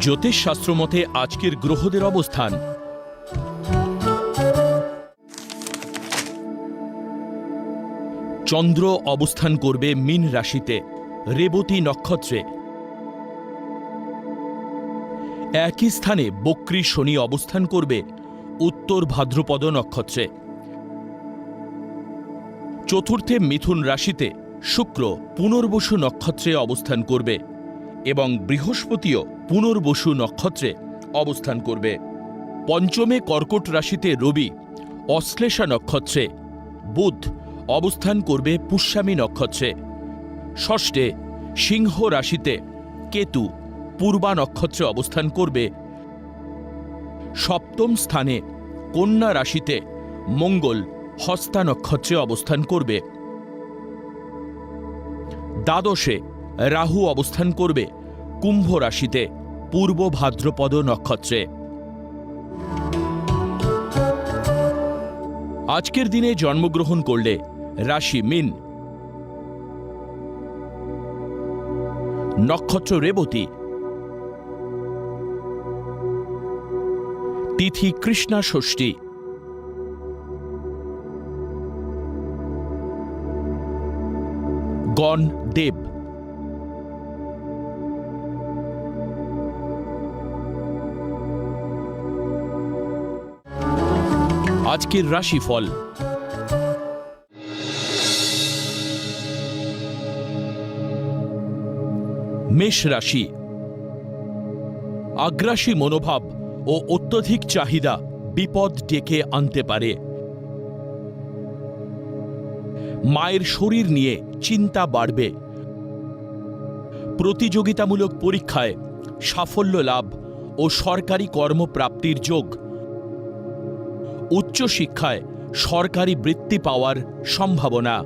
জ্যোতিষশাস্ত্র মতে আজকের গ্রহদের অবস্থান। চন্দ্র অবস্থান করবে মীন রাশিতে, রেবতী নক্ষত্রে। একই স্থানে বক্রী শনি অবস্থান করবে উত্তর ভাদ্রপদ নক্ষত্রে। চতুর্থে মিথুন রাশিতে শুক্র পুনর্বসু নক্ষত্রে অবস্থান করবে। এবং বৃহস্পতিও পুনর্বসু নক্ষত্রে অবস্থান করবে। পঞ্চমে কর্কট রাশিতে রবি, অশ্লেষা নক্ষত্রে বুধ অবস্থান করবে পুষ্যামী নক্ষত্রে। ষষ্ঠে সিংহ রাশিতে কেতু, পূর্বা নক্ষত্রে অবস্থান করবে। সপ্তম স্থানে কন্যা রাশিতে মঙ্গল, হস্তা নক্ষত্রে অবস্থান করবে। দ্বাদশে রাহু অবস্থান করবে কুম্ভ রাশিতে, পূর্ব ভাদ্রপদ নক্ষত্রে। আজকের দিনে জন্মগ্রহণ করলে রাশি মিন। নক্ষত্র রেবতী। তিথি কৃষ্ণা ষষ্ঠী। গণ আজকের রাশিফল। মেষ রাশি। আগ্রাসী মনোভাব ও অত্যধিক চাহিদা বিপদ ডেকে আনতে পারে। মায়ের শরীর নিয়ে চিন্তা বাড়বে। প্রতিযোগিতামূলক পরীক্ষায় সাফল্য লাভ ও সরকারি কর্মপ্রাপ্তির যোগ উচ্চশিক্ষায় সরকারি বৃত্তি পাওয়ার সম্ভাবনা।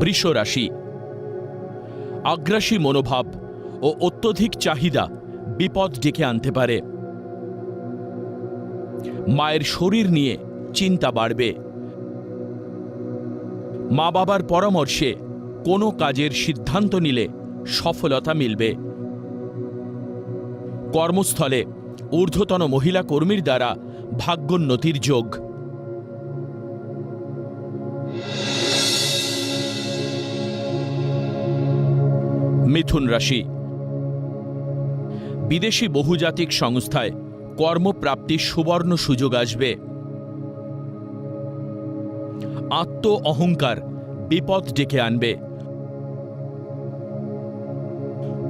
বৃষ রাশি আগ্রাসী মনোভাব ও অত্যধিক চাহিদা বিপদ ডেকে আনতে পারে। মায়ের শরীর নিয়ে চিন্তা বাড়বে। মা বাবার পরামর্শে কোনো কাজের সিদ্ধান্ত নিলে সফলতা মিলবে। কর্মস্থলে ঊর্ধ্বতন মহিলা কর্মীর দ্বারা ভাগ্যোন্নতির যোগ। মিথুন রাশি। বিদেশি বহুজাতিক সংস্থায় কর্মপ্রাপ্তির সুবর্ণ সুযোগ আসবে। আত্ম অহংকার বিপদ ডেকে আনবে।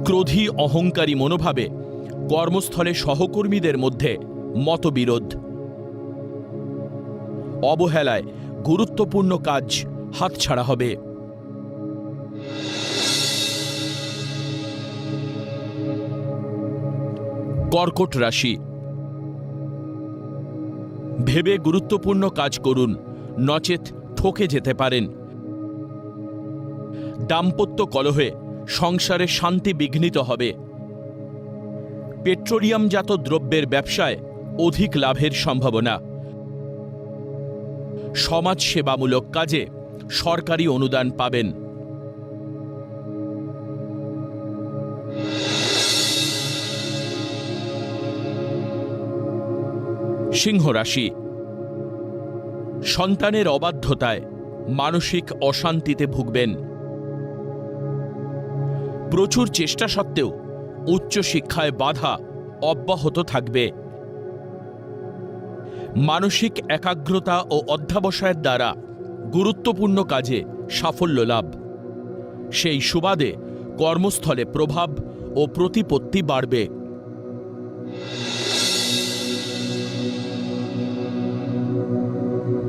ক্রোধী অহংকারী মনোভাবে কর্মস্থলে সহকর্মীদের মধ্যে মতবিরোধ, অবহেলায় গুরুত্বপূর্ণ কাজ হাতছাড়া হবে। কর্কট রাশি, ভেবে গুরুত্বপূর্ণ কাজ করুন, নচেত ঠকে যেতে পারেন। দাম্পত্য কলহে সংসারে শান্তি বিঘ্নিত হবে। পেট্রোলিয়ামজাত দ্রব্যের ব্যবসায় অধিক লাভের সম্ভাবনা। সমাজ সেবামূলক কাজে সরকারি অনুদান পাবেন। সিংহ রাশি। সন্তানের অবাধ্যতায় মানসিক অশান্তিতে ভুগবেন। প্রচুর চেষ্টা সত্ত্বেও উচ্চশিক্ষায় বাধা অব্যাহত থাকবে। মানসিক একাগ্রতা ও অধ্যাবসায়ের দ্বারা গুরুত্বপূর্ণ কাজে সাফল্য লাভ। সেই সুবাদে কর্মস্থলে প্রভাব ও প্রতিপত্তি বাড়বে।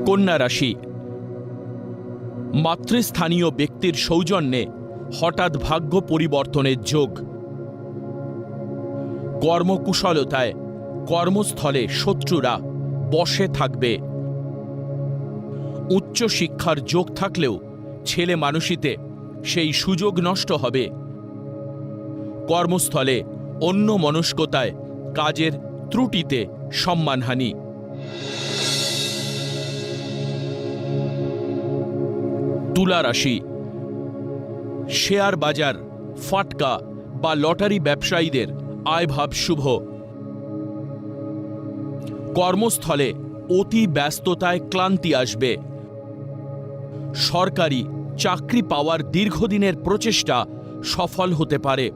কন্যা রাশি, মাতৃস্থানীয় ব্যক্তির সৌজন্যে হঠাৎ ভাগ্য পরিবর্তনের যোগ কর্মকুশলতায়, কর্মস্থলে শত্রুরা বসে থাকবে। উচ্চশিক্ষার যোগ থাকলেও ছেলে মানুষিতে সেই সুযোগ নষ্ট হবে। কর্মস্থলে অন্য মনস্কতায় কাজের ত্রুটিতে সম্মানহানি। তুলা রাশি শেয়ার বাজার, ফাটকা বা লটারি ব্যবসায়ীদের আয়ভাব শুভ। কর্মস্থলে অতি ব্যস্ততায় ক্লান্তি আসবে। সরকারি চাকরি পাওয়ার দীর্ঘদিনের প্রচেষ্টা সফল হতে পারে।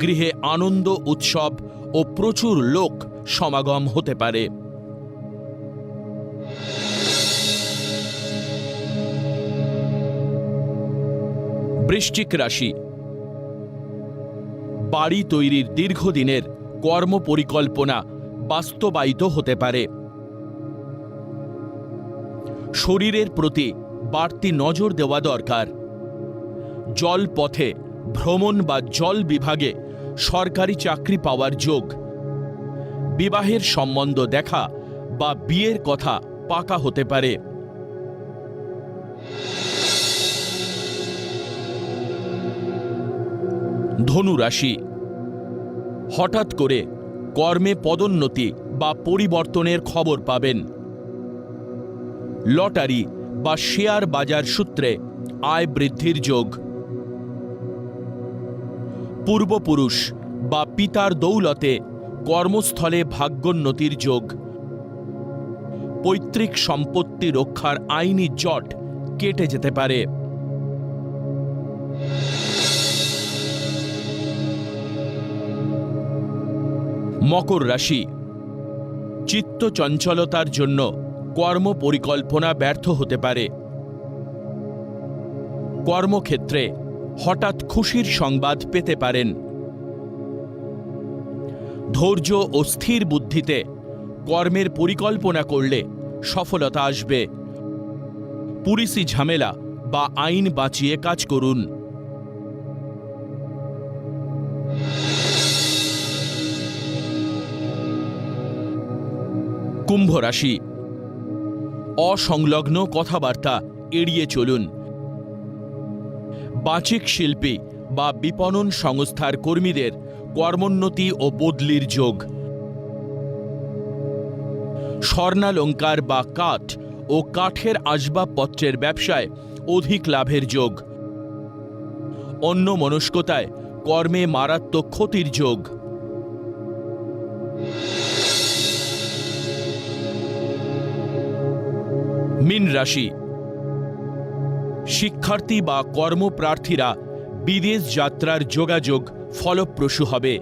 গৃহে আনন্দ, উৎসব ও প্রচুর লোক সমাগম হতে পারে। বৃশ্চিক রাশি বাড়ি তৈরির দীর্ঘদিনের কর্মপরিকল্পনা বাস্তবায়িত হতে পারে। শরীরের প্রতি বাড়তি নজর দেওয়া দরকার। জলপথে ভ্রমণ বা জল বিভাগে সরকারি চাকরি পাওয়ার যোগ। বিবাহের সম্বন্ধ দেখা বা বিয়ের কথা পাকা হতে পারে। ধনু রাশি হঠাৎ করে কর্মে পদোন্নতি বা পরিবর্তনের খবর পাবেন। লটারি বা শেয়ার বাজার সূত্রে আয় বৃদ্ধির যোগ। পূর্বপুরুষ বা পিতার দৌলতে কর্মস্থলে ভাগ্যোন্নতির যোগ। পৈতৃক সম্পত্তি রক্ষার আইনি জট কেটে যেতে পারে। মকর রাশি। চিত্ত চঞ্চলতার জন্য কর্ম পরিকল্পনা ব্যর্থ হতে পারে। কর্মক্ষেত্রে হঠাৎ খুশির সংবাদ পেতে পারেন। ধৈর্য ও স্থির বুদ্ধিতে কর্মের পরিকল্পনা করলে সফলতা আসবে। পুলিশি ঝামেলা বা আইন বাঁচিয়ে কাজ করুন। কুম্ভ রাশি। অসংলগ্ন কথাবার্তা এড়িয়ে চলুন। বাচিক শিল্পী বা বিপণন সংস্থার কর্মীদের কর্মোন্নতি ও বদলির যোগ। স্বর্ণালঙ্কার বা কাঠ ও কাঠের আসবাবপত্রের ব্যবসায় অধিক লাভের যোগ। অন্য মনস্কতায় কর্মে মারাত্মক ক্ষতির যোগ। মিন রাশি। শিক্ষার্থী বা কর্মপ্রার্থীরা বিদেশ যাত্রার যোগাযোগ ফলপ্রসূ হবে।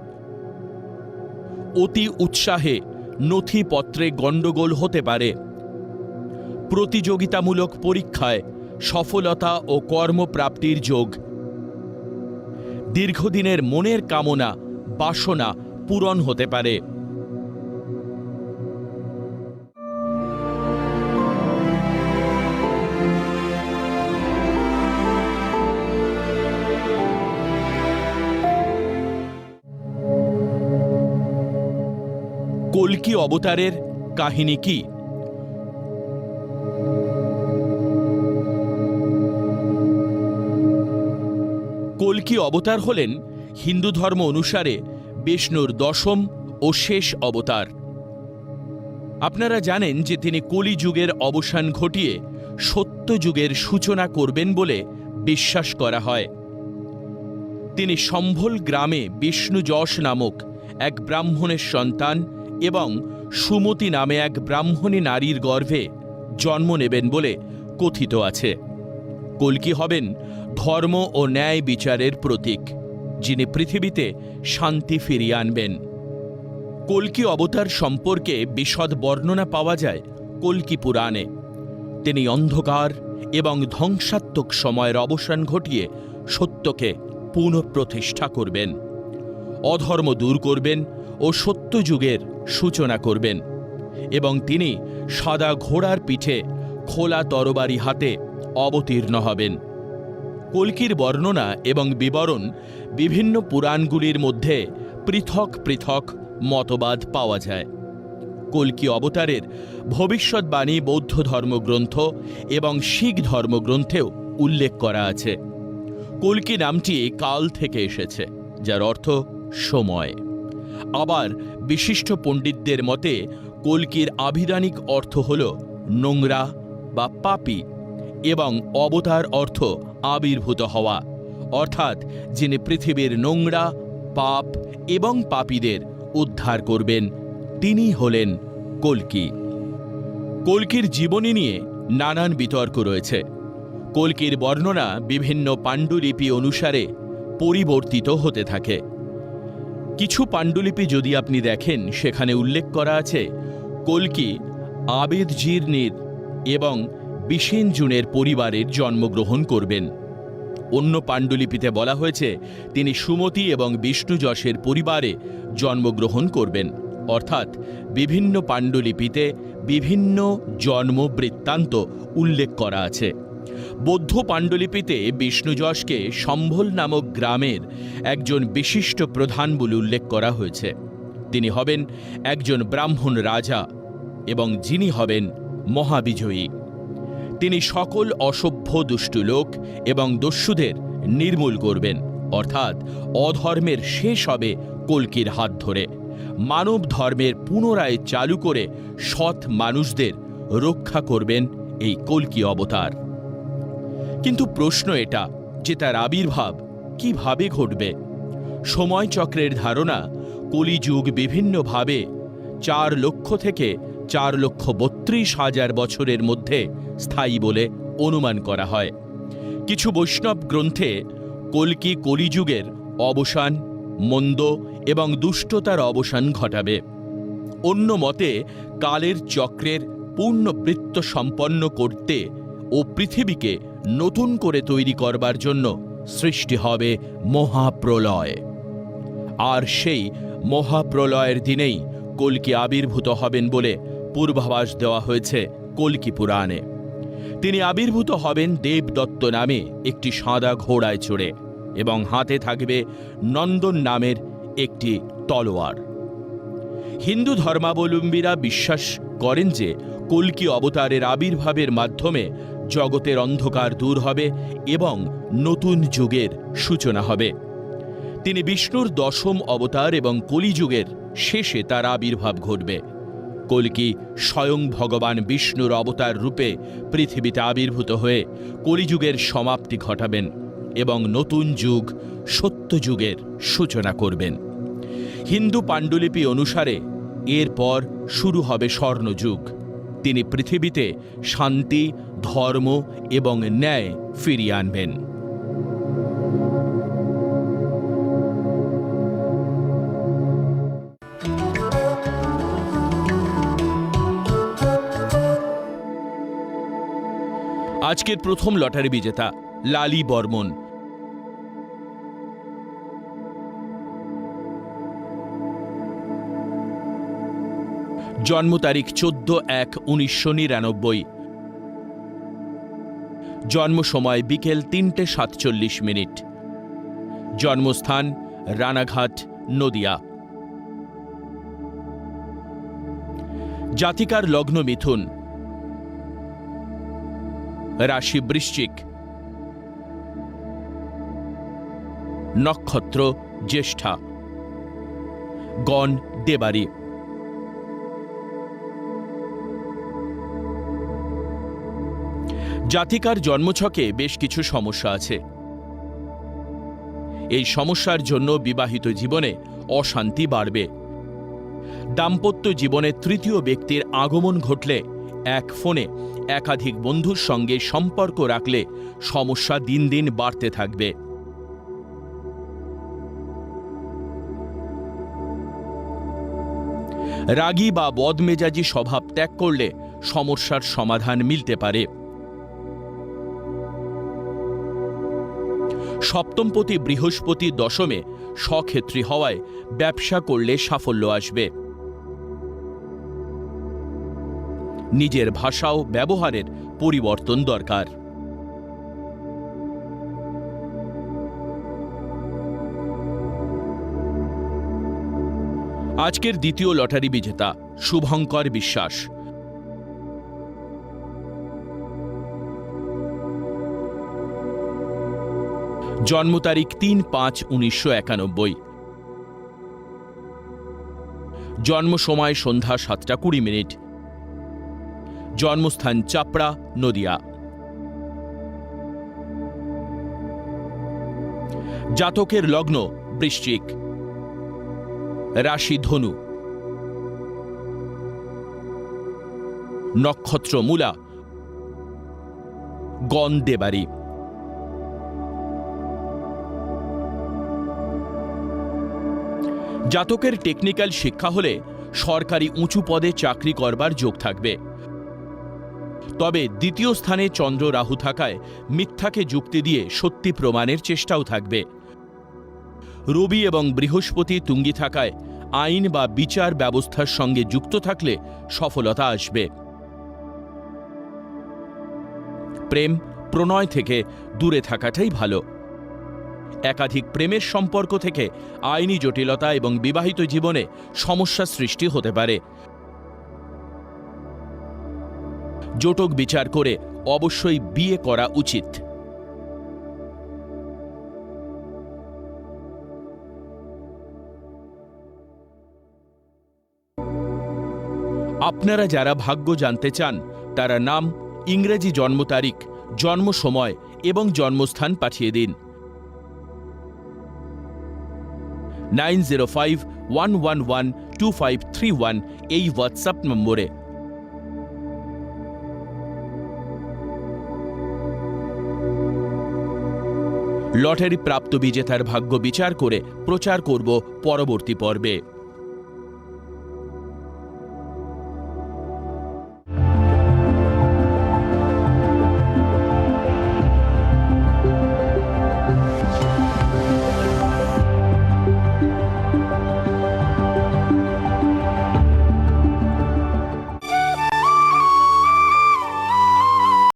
অতি উৎসাহে নথিপত্রে গণ্ডগোল হতে পারে। প্রতিযোগিতামূলক পরীক্ষায় সফলতা ও কর্মপ্রাপ্তির যোগ। দীর্ঘদিনের মনের কামনা, বাসনা পূরণ হতে পারে। অবতারের কাহিনী কি? কল্কি অবতার হলেন হিন্দু ধর্ম অনুসারে বিষ্ণুর দশম ও শেষ অবতার। আপনারা জানেন যে তিনি কলিযুগের অবসান ঘটিয়ে সত্যযুগের সূচনা করবেন বলে বিশ্বাস করা হয়। তিনি সম্ভল গ্রামে বিষ্ণু যশ নামক এক ব্রাহ্মণের সন্তান এবং সুমতি নামে এক ব্রাহ্মণী নারীর গর্ভে জন্ম নেবেন বলে কথিত আছে। কল্কি হবেন? ধর্ম ও ন্যায় বিচারের প্রতীক, যিনি পৃথিবীতে শান্তি ফিরিয়ে আনবেন। কল্কি অবতার সম্পর্কে বিশদ বর্ণনা পাওয়া যায়? কল্কি পুরাণে? তিনি অন্ধকার এবং ধ্বংসাত্মক সময়ের অবসান ঘটিয়ে সত্যকে পুনঃপ্রতিষ্ঠা করবেন। অধর্ম দূর করবেন ও সত্যযুগের সূচনা করবেন। এবং তিনি সাদা ঘোড়ার পিঠে খোলা তরবারি হাতে অবতীর্ণ হবেন। কল্কির বর্ণনা এবং বিবরণ বিভিন্ন পুরাণগুলির মধ্যে পৃথক পৃথক মতবাদ পাওয়া যায়। কল্কি অবতারের ভবিষ্যৎবাণী বৌদ্ধ ধর্মগ্রন্থ এবং শিখ ধর্মগ্রন্থেও উল্লেখ করা আছে। কল্কি নামটি কাল থেকে এসেছে, যার অর্থ সময়। আবার বিশিষ্ট পণ্ডিতদের মতে, কল্কির আভিধানিক অর্থ হল নোংরা বা পাপি এবং অবতার অর্থ আবির্ভূত হওয়া। অর্থাৎ যিনি পৃথিবীর নোংরা, পাপ এবং পাপীদের উদ্ধার করবেন তিনি হলেন কল্কি। কল্কির জীবনী নিয়ে নানান বিতর্ক রয়েছে। কল্কির বর্ণনা বিভিন্ন পাণ্ডুলিপি অনুসারে পরিবর্তিত হতে থাকে। কিছু পাণ্ডুলিপি যদি আপনি দেখেন, সেখানে উল্লেখ করা আছে কল্কি, আবেদ জির্নির এবং বিশেন জুনের পরিবারের জন্মগ্রহণ করবেন। অন্য পাণ্ডুলিপিতে বলা হয়েছে, তিনি সুমতি এবং বিষ্ণু যশের পরিবারে জন্মগ্রহণ করবেন। অর্থাৎ বিভিন্ন পাণ্ডুলিপিতে বিভিন্ন জন্ম বৃত্তান্ত উল্লেখ করা আছে। বৌদ্ধ পাণ্ডুলিপিতে বিষ্ণুযশকে সম্ভল নামক গ্রামের একজন বিশিষ্ট প্রধান বলে উল্লেখ করা হয়েছে। তিনি হবেন একজন ব্রাহ্মণ রাজা এবং যিনি হবেন মহাবিজয়ী। তিনি সকল অসভ্য দুষ্টু লোক এবং দস্যুদের নির্মূল করবেন, অর্থাৎ অধর্মের শেষ হবে কল্কির হাত ধরে। মানব ধর্মের পুনরায় চালু করে সৎ মানুষদের রক্ষা করবেন এই কল্কি অবতার। কিন্তু প্রশ্ন এটা যে তার আবির্ভাব কীভাবে ঘটবে? সময়চক্রের ধারণা, কলিযুগ বিভিন্নভাবে চার লক্ষ থেকে চার লক্ষ বত্রিশ হাজার বছরের মধ্যে স্থায়ী বলে অনুমান করা হয়। কিছু বৈষ্ণব গ্রন্থে কল্কি কলিযুগের অবসান, মন্দ এবং দুষ্টতার অবসান ঘটাবে। অন্য মতে, কালের চক্রের পূর্ণবৃত্ত সম্পন্ন করতে ও পৃথিবীকে নতুন করে তৈরি করবার জন্য সৃষ্টি হবে মহাপ্রলয়। আর সেই মহাপ্রলয়ের দিনেই কল্কি আবির্ভূত হবেন বলে পূর্বাভাস দেওয়া হয়েছে কল্কি পুরাণে। তিনি আবির্ভূত হবেন দেবদত্ত নামে একটি সাদা ঘোড়ায় চড়ে এবং হাতে থাকবে নন্দন নামের একটি তলোয়ার। হিন্দু ধর্মাবলম্বীরা বিশ্বাস করেন যে কল্কি অবতারের আবির্ভাবের মাধ্যমে জগতের অন্ধকার দূর হবে এবং নতুন যুগের সূচনা হবে। তিনি বিষ্ণুর দশম অবতার এবং কলিযুগের শেষে তার আবির্ভাব ঘটবে। কল্কি স্বয়ং ভগবান বিষ্ণুর অবতার রূপে পৃথিবীতে আবির্ভূত হয়ে কলিযুগের সমাপ্তি ঘটাবেন এবং নতুন যুগ সত্যযুগের সূচনা করবেন। হিন্দু পাণ্ডুলিপি অনুসারে এরপর শুরু হবে স্বর্ণযুগ। তিনি পৃথিবীতে শান্তি ধর্ম এবং ন্যায় ফিরিয়ে আনবেন। আজকের প্রথম লটারি বিজেতা লালি বর্মন। জন্ম তারিখ চোদ্দ এক উনিশশো নিরানব্বই। জন্ম সময় বিকেল তিনটে সাতচল্লিশ মিনিট। জন্মস্থান, রানাঘাট, নদিয়া। জাতিকার লগ্ন মিথুন। রাশি বৃশ্চিক। নক্ষত্র জ্যেষ্ঠা। গণ, দেবারি। জাতিকার জন্মছকে বেশ কিছু সমস্যা আছে। এই সমস্যার জন্য বিবাহিত জীবনে অশান্তি বাড়বে। দাম্পত্য জীবনে তৃতীয় ব্যক্তির আগমন ঘটলে এক ফোনে একাধিক বন্ধুর সঙ্গে সম্পর্ক রাখলে সমস্যা দিন দিন বাড়তে থাকবে। রাগী বা বদমেজাজি স্বভাব ত্যাগ করলে সমস্যার সমাধান মিলতে পারে। সপ্তমপতি বৃহস্পতি দশমে স্বক্ষেত্রী হওয়ায় ব্যবসা করলে সাফল্য আসবে। নিজের ভাষা ও ব্যবহারের পরিবর্তন দরকার। আজকের দ্বিতীয় লটারি বিজেতা শুভঙ্কর বিশ্বাস। জন্ম তারিখ তিন পাঁচ উনিশশো একানব্বই। জন্ম সময় সন্ধ্যা সাতটা কুড়ি মিনিট। জন্মস্থান চাপড়া, নদিয়া। জাতকের লগ্ন বৃশ্চিক। রাশি ধনু। নক্ষত্র মূলা গণ দেবারী। জাতকের টেকনিক্যাল শিক্ষা হলে সরকারি উঁচু পদে চাকরি করবার যোগ থাকবে। তবে দ্বিতীয় স্থানে চন্দ্র রাহু থাকায় মিথ্যাকে যুক্তি দিয়ে সত্যি প্রমাণের চেষ্টাও থাকবে। রবি এবং বৃহস্পতি তুঙ্গি থাকায় আইন বা বিচার ব্যবস্থার সঙ্গে যুক্ত থাকলে সফলতা আসবে। প্রেম, প্রণয় থেকে দূরে থাকাটাই ভালো। একাধিক প্রেমের সম্পর্ক থেকে আইনি জটিলতা এবং বিবাহিত জীবনে সমস্যা সৃষ্টি হতে পারে। জোটক বিচার করে অবশ্যই বিয়ে করা উচিত। আপনারা যারা ভাগ্য জানতে চান, তারা নাম, ইংরেজি জন্ম তারিখ, জন্ম সময় এবং জন্মস্থান পাঠিয়ে দিন। Nine zero five one one one two five three one এই হোয়াটসঅ্যাপ নম্বরে। লটারি প্রাপ্ত বিজেতার ভাগ্য বিচার করে প্রচার করব পরবর্তী পর্বে।